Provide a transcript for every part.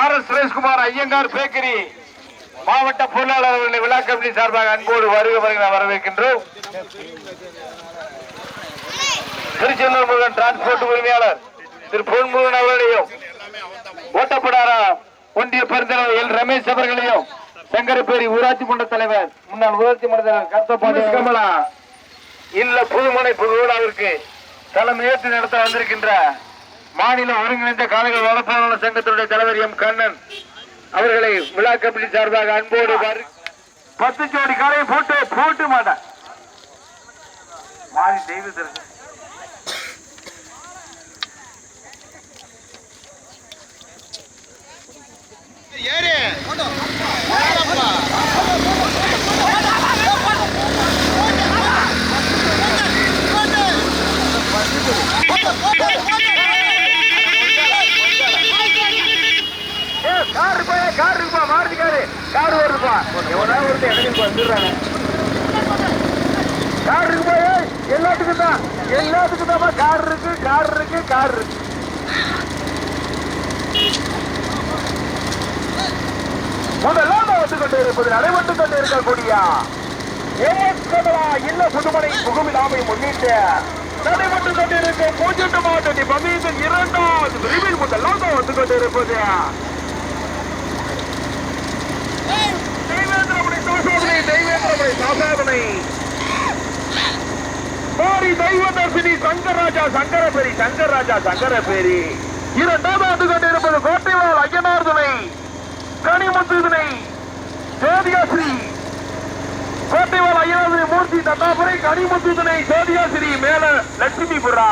R S Sureshkumar Iyengar bakery மாவட்ட பொருளாளர் அவர்களை விழா கமிட்டி சார்பாக அன்போடு வருக வருகிற வரவேற்கின்றோம். திருச்செந்தூர் முருகன் டிரான்ஸ்போர்ட் உரிமையாளர் திரு பொன்முருகன் அவர்களையும் ஓட்டப்படாரா ஒன்றிய பெருந்தலைவர் எல். ரமேஷ் அவர்களையும் சங்கரப்பேரி ஊராட்சி மன்ற தலைவர் முன்னாள் ஊராட்சி மன்ற தலைவர் கருத்தப்பாடி கமலா. இல்ல புதுமனை புகழாவிற்கு தலைமையேற்று நடத்த வந்திருக்கின்ற மாநில ஒருங்கிணைந்த காலங்கள் வளர்ப்பாளர் சங்கத்தினுடைய தலைவர் எம் கண்ணன் அவர்களை விழா கமிட்டி சார்பாக அன்போடு பத்து ஜோடி காலையை போட்டு போட்டு மாட்டேன் மாறி தெய்வ காரு கார் வருதுப்பா எவனா ஒருத்தர் எனக்கு வந்துடுறாங்க கார் இருக்குப்பா ஏய், எல்லாத்துக்கும் தான். எல்லாத்துக்கும் தான் கார் இருக்கு கார் இருக்கு கார் இருக்கு. முதலாம் வந்து கொண்டு இருப்பது நடைபெற்று கொண்டு இருக்கக்கூடிய எம்எஸ் கமலா இல்ல புதுமனை புகுமிலாமை முன்னிட்டு நடைபெற்று கொண்டிருக்கும் பூஜ்ஜியம் மாவட்ட பமீதன் இரண்டாவது பிரிவில் முதலாக வந்து கொண்டிருப்பது தெய்வேந்திரமுனை சோசோதனை தெய்வேந்திரமுனை சாசாதனை மாரி தெய்வதர்சினி சங்கராஜா சங்கரபேரி சங்கராஜா சங்கரபேரி. இரண்டாவது ஆண்டு கொண்டிருப்பது கோட்டைவாள் ஐயனார் துணை கனிமுத்துதனை ஜோதியாஸ்ரீ கோட்டைவாள் ஐயனார் மூர்த்தி தட்டாபுரை கனிமுத்துதனை ஜோதியாஸ்ரீ மேல லட்சுமிபுரா.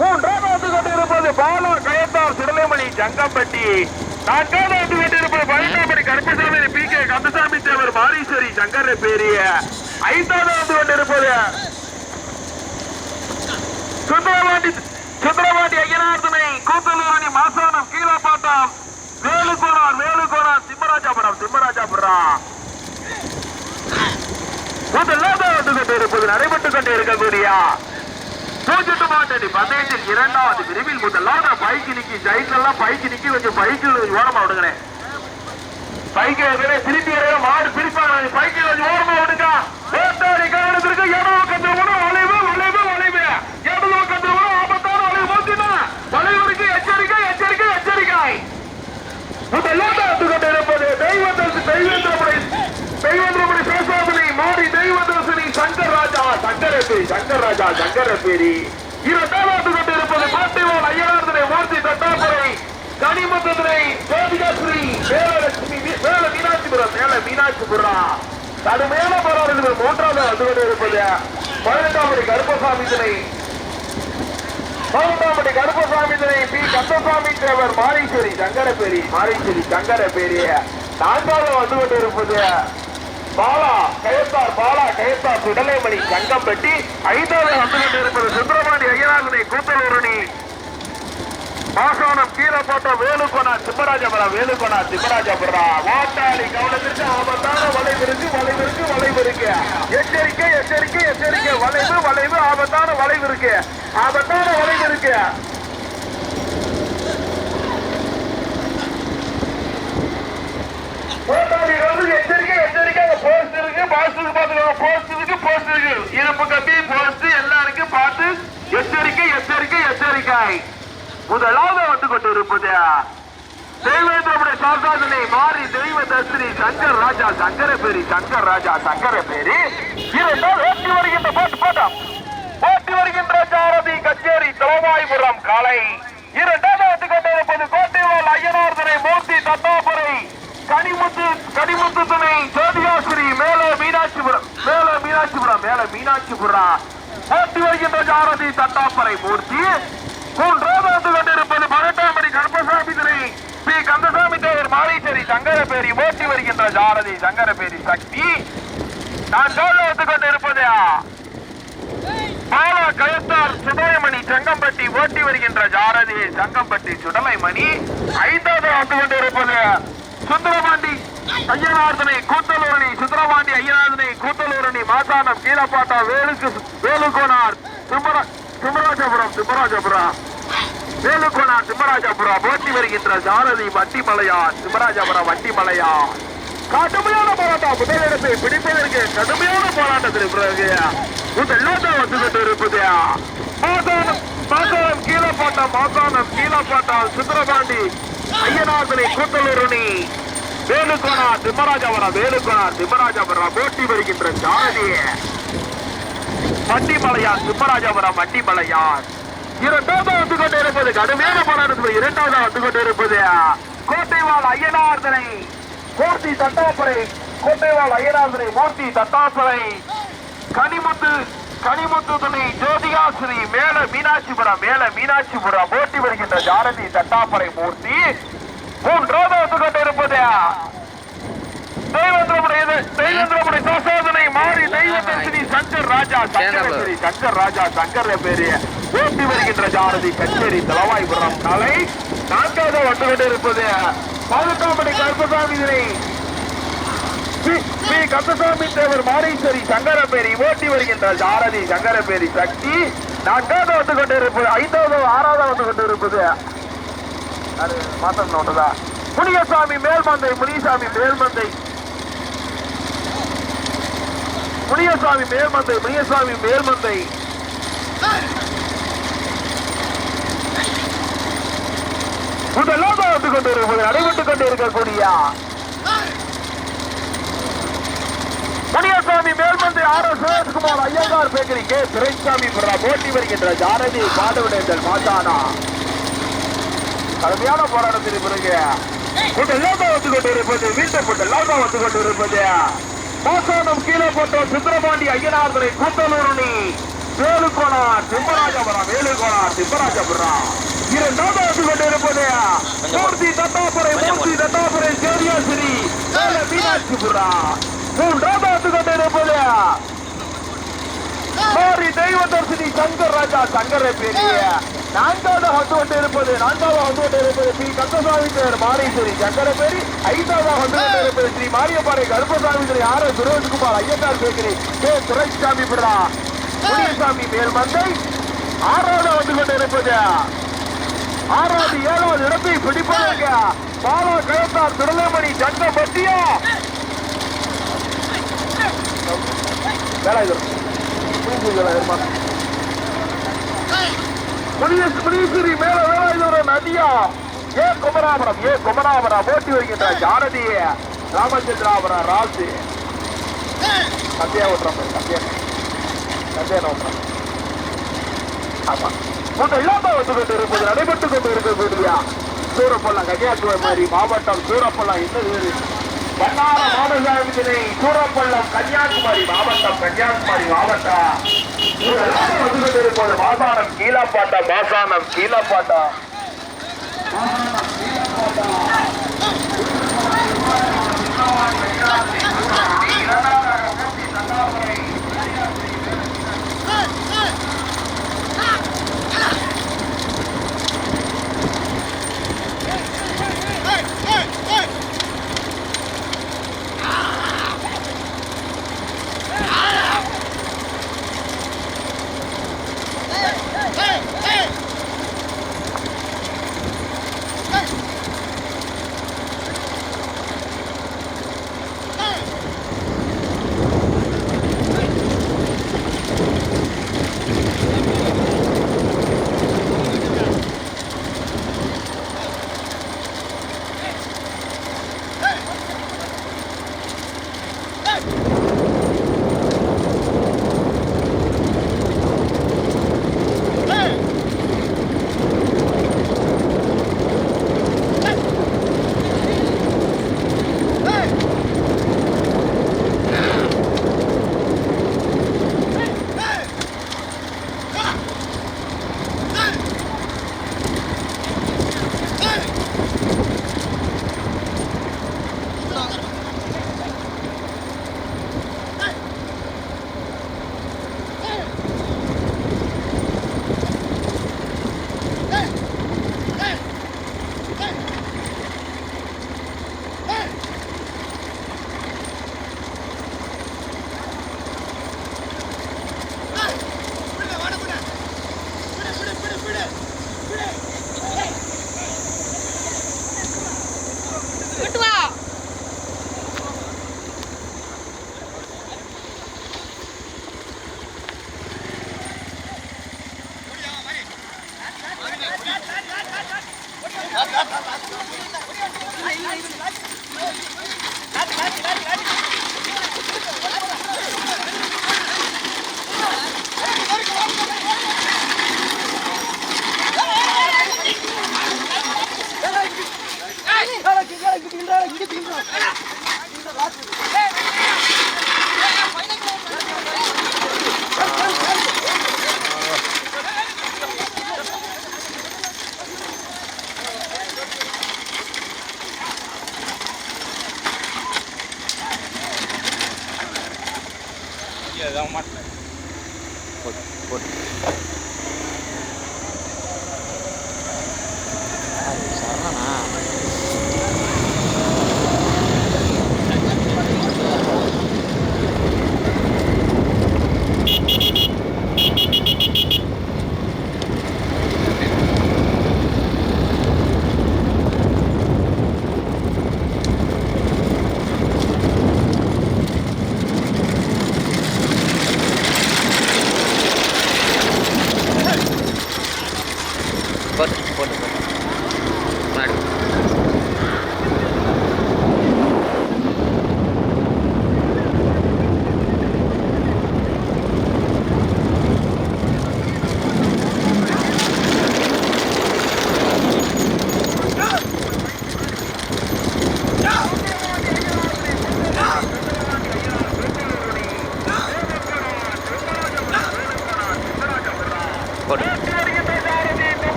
மூன்றாவது கொண்டிருப்பது பாலூர் கயத்தார் சுடலைமணி ஜங்கம்பட்டி. நான்காவது கொண்டிருப்பது பழனிசாமி கருப்பசாமி பி கே கந்தசாமி தேவர் மாரீஸ்வரி சங்கர பேரிய. ஐந்தாவது கொண்டிருப்பது சுந்தரவாண்டி சுந்தரவாண்டி ஐயனார்தனை கூத்தலூரணி மாசானம் கீழப்பாட்டம் வேலுகோணார் வேலுகோணார் சிம்மராஜாபுரம் சிம்மராஜாபுரம். முதலாவது கொண்டு இருப்பது நடைபெற்றுக் கொண்டு இருக்கக்கூடிய பூஜ்ஜியம் பந்தயத்தில் இரண்டாவது பிரிவில் முதலாவது பைக்கு நிக்கி சைக்கிள் எல்லாம் பைக்கு நிக்கி கொஞ்சம் பைக்கு ஓரமா விடுங்களே பைக்கு திருப்பி இருக்கிற மாடு பிரிப்பாங்க பைக்கு கொஞ்சம் ஓரமா விடுங்க ஓட்டாரி கவனத்திற்கு எவ்வளவு பக்கத்தில் கூட வளைவு வளைவு வளைவு இடது பக்கத்தில் கூட ஆபத்தான வளைவு போச்சுன்னா வளைவுக்கு எச்சரிக்கை எச்சரிக்கை எச்சரிக்கை முதலாவது வந்து கொண்டிருப்பது தெய்வதர்சி தெய்வேந்திரமுறை தெய்வேந்திரமுறை சேஷாதனை மாறி தெய்வதர்சினி சங்கர் ராஜா சங்கரபேரி சங்கர் ராஜா சங்கரபேரி இரண்டாவது கொண்டிருப்பது பாட்டிவால் ஐயனார்தனை மூர்த்தி தட்டாபுரை கனிமத்தனை ஜோதிகாஸ்ரீ வேலலட்சுமி வேல மீனாட்சிபுரம் மேல மீனாட்சிபுரம் கடுமையான போராட்டத்தில் மூன்றாவது வந்து கொண்டிருப்பது பதினெட்டாம் கருப்பசாமி தினை பவுண்டாமடி கருப்பசாமி தினை பி. கந்தசாமி தேவர் மாரீஸ்வரி சங்கரபேரி மாரீஸ்வரி சங்கரபேரி நான்காவது வந்து கொண்டிருப்பது பாலா கயத்தார் பாலா கயத்தார் சுடலைமணி சங்கம்பட்டி ஐந்தாவது வந்து கொண்டிருப்பது சுப்பிரமணிய ஐயனாகுனை கூத்தலூரணி மாசானம் போட்ட வேலுக்கோனா சிம்மராஜபுரம் வேலுக்கோனா சிம்மராஜபுரம். வாட்டாளி கவனத்திற்கு ஆபத்தான வளைவு இருக்கு வளைவு இருக்கு வளைவு இருக்கு. எச்சரிக்கை எச்சரிக்கை எச்சரிக்கை. வளைவு வளைவு ஆபத்தான வளைவு இருக்கு. ஆபத்தான வளைவு இருக்கு. ஓட்டாளிகள் எச்சரிக்கை போஸ்ட் இருக்கு பாஸ்ட் இருக்கு பாத்துக்கோங்க போஸ்ட் இருக்கு போஸ்ட் இருக்கு இருப்பு கம்பி போஸ்ட் எல்லாம் இருக்கு பார்த்து எச்சரிக்கை எச்சரிக்கை எச்சரிக்கை முதலாவது வந்து கொண்டு தெய்வேந்திரமுடைய சாசாதனை மாறி தெய்வ தர்சினி சங்கர் ராஜா சங்கர பேரி சங்கர் ராஜா சங்கர பேரி. இரண்டாவது ஓட்டி வருகின்ற போட்டு போட்டோம். ஓட்டி வருகின்ற சாரதி கச்சேரி தலவாய்புரம் காலை இரண்டாவது வந்து கொண்டு இருப்பது கோட்டைவால் ஐயனார்தனை மூர்த்தி தத்தாபுரை. கனிமுத்து கனிமுத்து துணை ஜோதியாஸ்ரீ மேல மீனாட்சிபுரம் மேல மீனாட்சிபுரம் மேல மீனாட்சிபுரம் ஓட்டி வருகின்ற சாரதி தத்தாப்பரை மூர்த்தி. மூன்றாவது வந்து கொண்டிருப்பது பதினெட்டாம் கருப்பசாமி துணை பி கந்தசாமி தேவர் மாரீச்சேரி சங்கரபேரி ஓட்டி வருகின்ற சங்கரபேரி சக்தி. நான் நான்காவது வந்து கொண்டிருப்பது பாலா கயத்தார் சுடலைமணி செங்கம்பட்டி ஓட்டி வருகின்ற ஜாரதி செங்கம்பட்டி சுடலைமணி ஐந்தாவது வந்து கொண்டிருப்பது சுந்தரபாண்டி ஐயனார்தனை கூத்தலூரணி சுந்தரபாண்டி ஐயனார்தனை கூத்தலூரணி மாசானம் கீழப்பாட்டா வேலுக்கு வேலுகோனார் சிம்மரா சிம்மராஜபுரம் சிம்மராஜபுரம் வேலுக்கோனார் சிம்மராஜபுரம் போட்டி வருகின்ற ஜாரதி வண்டிமலையான் சிம்மராஜபுரம் வண்டிமலையான் கடுமையான போராட்டம். முதலிடத்தை பிடிப்பதற்கு கடுமையான போராட்டத்திற்கு பிறகு முதல்லாம் வந்து கொண்டு இருப்பது மாசானம் மாசானம் கீழப்பாட்டம் மாசானம் கீழப்பாட்டம் சுந்தரபாண்டி ஐயனார்தனை கூத்தலூரணி வேலுக்கோனா திம்மராஜபுரம் வேலுக்கோனா திம்மராஜபுரம் போட்டி வருகின்ற சாரதி வண்டிமலையான் சிம்மராஜபுரம் வண்டிமலையான் இரண்டாவது வந்து கொண்டு இருப்பது கடுமையான போராட்டத்தில் இரண்டாவது வந்து கொண்டு இருப்பது கோட்டைவாள் ஐயனார்தனை மூர்த்தி தட்டாப்பறை கோட்டைவாள் ஐயனார்தனை மூர்த்தி தட்டாப்பறை கனிமுத்து கனிமுத்து துணை ஜோதிகாசிரி மேல மீனாட்சிபுரம் மேல மீனாட்சிபுரம் போட்டி வருகின்ற ஜாரதி தட்டாப்பறை மூர்த்தி. மூன்றாவது வந்து கொண்டு இருப்பது? தெய்வந்திரமுடைய தெய்வந்திரமுடைய சோசோதனை மாறி தெய்வதர்சினி சங்கர் ராஜா சங்கரபேரி சங்கர் ராஜா சங்கர் பேரு. ஓட்டி வருகின்ற ஜாரதி கச்சேரி தலவாய்புரம் கலை நான்காவது வந்து கொண்டிருப்பது பாதுகாப்படை கருப்பசாமி இதனை ஸ்ரீ கந்தசாமி தேவர் மாரீஸ்வரி சங்கரபேரி ஓட்டி வருகின்றார். ஜாரதி சங்கரபேரி சக்தி. நான்காவது வந்து கொண்டிருப்பது ஐந்தாவது ஆறாவது வந்து கொண்டிருப்பது. அது மாத்தம் நோட்டுதா? முனியசாமி மேல்மந்தை முனிசாமி மேல்மந்தை. முனியசாமி மேல்மந்தை முனியசாமி மேல்மந்தை. முதலாக கொண்டு இருப்பது நடைபெற்றுக் கொண்டு இருக்கக்கூடிய Muniyasamy Melmandai R S Sureshkumar Iyengar bakery K Duraisamy போட்டி வருகின்ற ஜாரதி பாடுவிடங்கள் மாத்தானா கடுமையான போராட்டத்திற்கு பிறகு முதலாக வந்து கொண்டு இருப்பது மீண்டும் முதலாக வந்து கொண்டு இருப்பது மாசானம் கீழே போட்ட சுந்தரபாண்டி ஐயனார்களை கூட்டலூரணி வேலுக்கோணார் சிம்மராஜபுரம் வேலுக்கோணார் சிம்மராஜபுரம் இரண்டாவது வந்து கொண்டு இருப்பது மூர்த்தி தட்டாபுரை மூர்த்தி தட்டாபுரை சேரியாசிரி. மேல மீனாட்சிபுரம் மூன்றாவது வந்து கொண்டு இருப்பது மாரி தெய்வ தரிசினி சங்கர் ராஜா சங்கரை பெரிய. நான்காவது வந்து கொண்டு இருப்பது நான்காவது வந்து கொண்டு இருப்பது ஸ்ரீ கந்தசாமி தேவர் மாரீஸ்வரி சங்கர பேரி ஐந்தாவது வந்து கொண்டு இருப்பது Sri Mariyapparai Karuppasamy Thiru R S Sureshkumar Iyengar bakery K. Duraisamy Fidaa Muniyasamy Melmandai ஆறாவது வந்து கொண்டு இருப்பது ஆறாவது ஏழாவது இடத்தை பிடிப்பதற்கு பாலா கழத்தார் திருநெல்வேலி சங்க பட்டியா வேலாயுதம் முனீஸ்வரி மேல வேலாயுதம் நதியா ஏ குமராபுரம் ஏ குமராபுரம் ஓட்டி வருகின்ற ஜானதி ராமச்சந்திராபுரம் ராசு. சத்தியா ஓட்டுறோம் சத்தியா சத்தியா ஓட்டுறோம் ஆமா. ஒன்றெல்லாம் வந்து கொண்டிருப்பது நடைபெற்றுக் கொண்டிருக்கக்கூடிய சூரப்பள்ளம் கன்னியாகுமரி மாவட்டம் சூரப்பள்ளம் இன்னது வண்ணார மாமசாமிதினை சூரப்பள்ளம் கன்னியாகுமரி மாவட்டம் கன்னியாகுமரி மாவட்டம். இதெல்லாம் வந்து கொண்டிருப்பது மாசானம் கீழாப்பாட்டம் மாசானம் கீழாப்பாட்டம். கீழாப்பாட்டம்.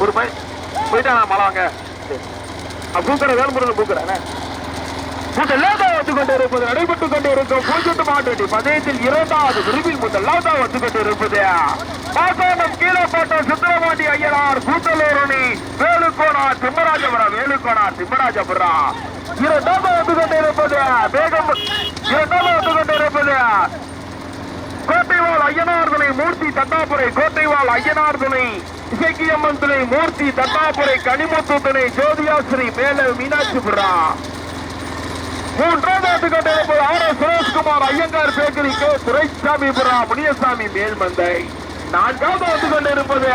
ஒரு பை போயிட்டானா மழை வாங்க? பூக்கற வேல்முருகன் பூக்கறானே முதலாவதாக வந்து கொண்டிருப்பது நடைபெற்றுக் கொண்டிருக்கும் பூஜ்ஜியத்து மாவட்ட பந்தயத்தில் இரண்டாவது விரும்பில் முதலாவதாக வந்து கொண்டிருப்பது பாசானம் கீழப்பட்ட சுந்தரமாண்டி ஐயனார் கூட்டலூரணி அணி வேலுக்கோணா திம்மராஜபுரம் வேலுக்கோணா திம்மராஜபுரம். இரண்டாவது வந்து கொண்டிருப்பது வேகம் இரண்டாவது வந்து கொண்டிருப்பது கோட்டைவாள் ஐயனார் துணை மூர்த்தி தட்டாபுரை கோட்டைவாழ் ஐயனார் துணை இசைக்கியம்மன் துணை மூர்த்தி தட்டாபுரை கனிமுத்து துணை ஜோதியாஸ்ரீ மேல மீனாட்சிபுரா மூன்றாவது கட்டமைப்பு R S Sureshkumar Iyengar bakery K Duraisamipura Muniyasamy Melmandai. நான்காவது வந்து கொண்டிருப்பது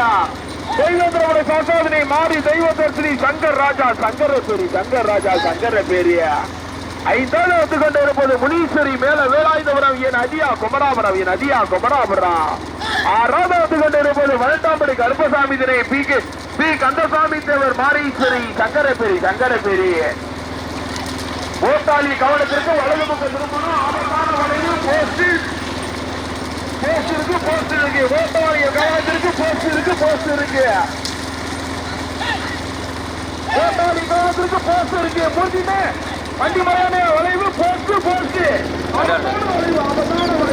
தெய்வத்திரமுடைய சாசாதனை மாறி தெய்வதர்சினி சங்கர் ராஜா சங்கர பேரி சங்கர் ராஜா சங்கர பேரியா ஐந்தாவது வந்து கொண்டிருப்பது முனீஸ்வரி மேல வேலாயுதபுரம் என் அதியா குமராபுரம் என் அதியா குமராபுரம். ஆறாவது வந்து கொண்டிருப்பது வளட்டாம்படி கருப்பசாமி தினை P. K P. Kandasamy Thevar Mariswari Sankaraperi Sankara ஓட்டாளி கவனத்திற்கு வலது பக்கம் திரும்பணும். ஆபத்தான வலையில் போஸ்ட். போஸ்ட் இருக்கு போஸ்ட் இருக்கு. ஓட்டாளி கவனத்திற்கு போஸ்ட் இருக்கு போஸ்ட் இருக்கு. ஓட்டாளி கவனத்திற்கு போஸ்ட் இருக்கு. முடிஞ்சுட்டு வண்டி மயான வளைவு போஸ்ட் போஸ்ட். ஆபத்தான வளைவு ஆபத்தான வளைவு.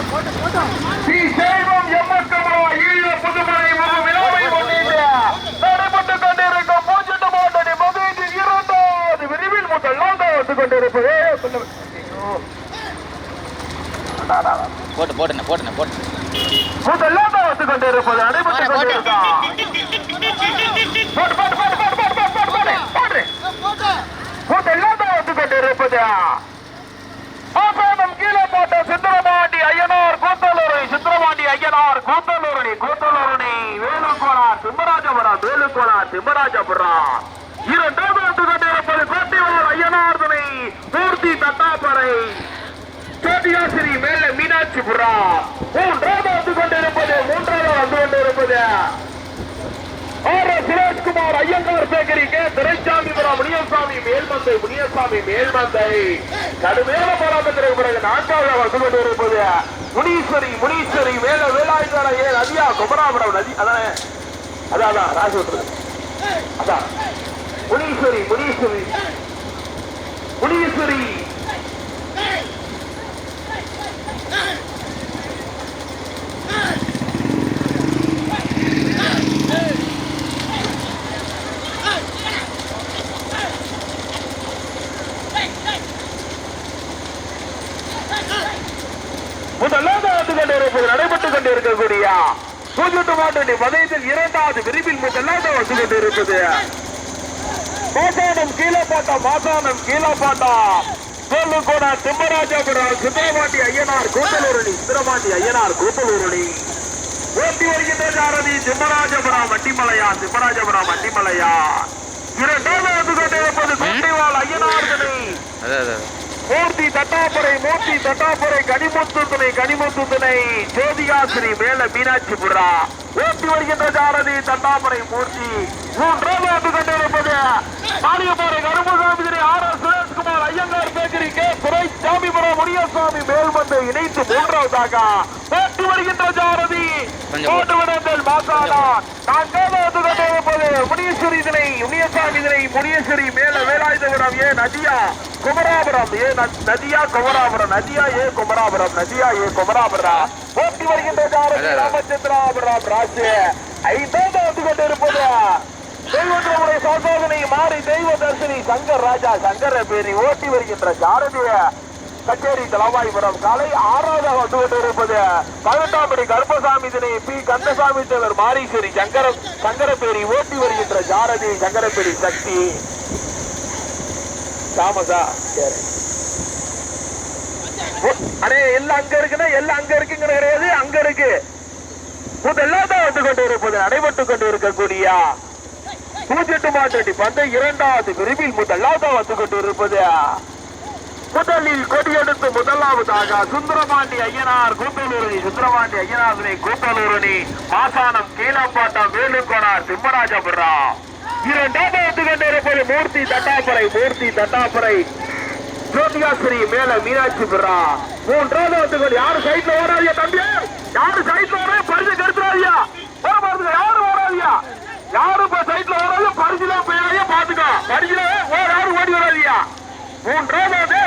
ஸ்ரீ சைவம் எம்மக்கமரா ஈழ புதுமலை முக விழாவை முன்னிட்டு நடைபெற்றுக் கொண்டிருக்கும் பூஜ்ஜிட்டு மாட்டடி மகிழ்ச்சியில் இரண்டாவது விரிவில் முதலாக வந்து கொண்டிருப்பது. போட்டு போட்டுண்ணே போட்டுண்ணே போட்டு. முதலாக வந்து கொண்டிருப்பது போடு. கொண்டிருக்கோம் போட்டு. போட்டு போட்டு போட்டு போட்டு போட்டு போட்டு போட்டு முதலாக வந்து கொண்டிருப்பது ஆசாதம் கீழே போட்ட சித்திரபாண்டி ஐயனார் கூத்தலூரை சித்திரபாண்டி ஐயனார் கூத்தலூரணி கூத்தலூரணி வேலுக்கோளா திம்மராஜபுரம் வேலுக்கோளா திம்மராஜபுரம் இரண்டாவது வந்து கொண்டிருப்பது கோட்டைவாள் ஐயனார் துணை மூர்த்தி தட்டாப்பறை. கோட்டியாசிரி மேல மீனாட்சிபுரம் மூன்றாவது வந்து கொண்டிருப்பது மூன்றாவது வந்து கொண்டிருப்பது. R S Sureshkumar Iyengar bakery K. Duraisamipuram Muniyasamy Melmandai Muniyasamy Melmandai. கடுமையான போராட்டத்திற்கு பிறகு நான்காவது வந்து கொண்டிருப்பது முனீஸ்வரி முனீஸ்வரி மேல வேலாயுதார ஏ நதியா குமராபுரம் நதி அதானே? அதான் அதான் ராசி அதான். முனீஸ்வரி முனீஸ்வரி முனீஸ்வரி முதலாவது வந்து கொண்டிருப்பது நடைபெற்றுக் கொண்டிருக்கக்கூடிய பூஜ்ஜியத்து வதயத்தில் இரண்டாவது விரிவில் முதலாக வந்து கொண்டிருப்பது. மாசானம் கீழே போட்டா மாசானம் கீழே போட்டா கோலுக்கோட திம்மராஜாபுரம் சுந்தரமாட்டி ஐயனார் கூத்தலூரணி சுந்தரமாட்டி ஐயனார் கூத்தலூரணி ஓட்டி வருகின்ற சாரதி திம்மராஜபுரம் வட்டிமலையா திம்மராஜபுரம் வட்டிமலையா இரண்டாவது வந்து கொண்டிருப்பது கொண்டைவாள் ஐயனார் மூர்த்தி தட்டாப்புரை மூர்த்தி தட்டாப்புரை கனிமுத்து துணை கனிமுத்து துணை ஜோதிகாசிரி மேல மீனாட்சிபுரா ஓட்டி வருகின்ற சாரதி தட்டாப்புரை மூர்த்தி. மூன்றாவது வந்து கொண்டிருப்பது மாளிகப்பாறை கருமசாமி திரை R S Sureshkumar Iyengar bakery K. Duraisamipuram Muniyasamy மேல்மந்தை இணைத்து மூன்றாவதாக ஓட்டி வருகின்ற கொஞ்சம் மூன்று விடங்கள் மாசானா. நான்காவது வந்து கொண்டிருப்பது முனீஸ்வரி திணை முனியசாமி திணை முனியஸ்வரி மேல வேலாயுதபுரம் ஏ நதியா குமராபுரம். ஏ நதியா குமராபுரம். நதியா ஏ குமராபுரம். நதியா ஏ குமராபுரம் ஓட்டி வருகின்ற சாரதி. ராமச்சந்திராபுரம் ராசு ஐந்தாவது வந்து கொண்டிருப்பது. தெய்வத்தினுடைய சாசோதனை மாறி தெய்வ தர்சினி சங்கர் ராஜா சங்கர பேரி ஓட்டி வருகின்ற சாரதிய கச்சேரி தலவாய்புரம் காலை ஆறாவதாக வந்து கொண்டிருப்பது. பதினெட்டாம் படி கருப்பசாமி தினை பி. கந்தசாமி தேவர் மாரீஸ்வரி சங்கர சங்கரப்பேரி ஓட்டி வருகின்ற சாரதி. சங்கரப்பேரி சக்தி. தாமதா. சரி அடே எல்லாம் அங்க இருக்குன்னா எல்லாம் அங்க இருக்குங்கிற கிடையாது அங்க இருக்கு. முதலாவது வந்து கொண்டு இருப்பது அடைபட்டு கொண்டு இருக்கக்கூடிய பூஜெட்டு மாட்டடி பந்த இரண்டாவது விரிவில் முதலாவது வந்து கொண்டு இருப்பது முதலில் கொடியெடுத்து முதலாவதாக சுந்தரபாண்டி ஐயனார் கூத்தலூரணி சுந்தரபாண்டி ஐயனார் கூத்தலூரணி மாசானம் கீழம்பாட்டம் வேலுங்கோனார் சிம்மராஜபுரம் இரண்டாவது வந்து கொண்டிருப்பது மூர்த்தி தட்டாப்பறை மூர்த்தி தட்டாப்பறை. ஜோதிகாஸ்ரீ மேல மீனாட்சி மீனாட்சிபுரா மூன்றாவது வந்து கொண்டு யாரு சைட்ல ஓடாதியா தம்பி? யாரு சைட்ல ஓட? பரிசு கருத்துறாதியா வர பாருங்க யாரு ஓடாதியா? யாரு இப்ப சைட்ல ஓடாது பரிசுல போயிடாதியா பாத்துக்கோ பரிசுல ஓ யாரும் ஓடி வராதியா? மூன்றாவது ஆ?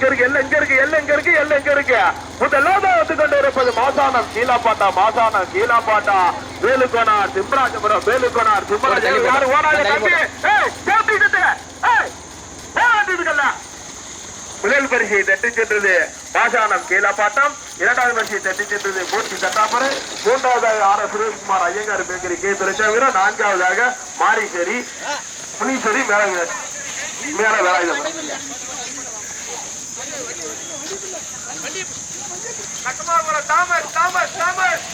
இங்க இருக்கு எல்ல எங்க இருக்கு எல்ல எங்க இருக்கு எல்ல எங்க இருக்கு முதலாவது வந்து கொண்டு இருப்பது மாசானம் கீழாப்பாட்டா மாசானம் கீழாப்பாட்டா வேலுக்கோனார் சிம்ராஜபுரம் வேலுக்கோனார் சிம்ராஜபுரம் யாரு ஓடாத தம்பி முதல் பரிசை தட்டி சென்றது பாசானம் கீழாப்பாட்டம் இரண்டாவது பரிசை தட்டி சென்றது மூர்த்தி தட்டாபுரம் மூன்றாவதாக R S Sureshkumar Iyengar bakery K. துரைசாமிரம் நான்காவதாக மாரீஸ்வரி முனீஸ்வரி மேல மேல Velayutham. Kattamapuram Thomas Thomas Thomas.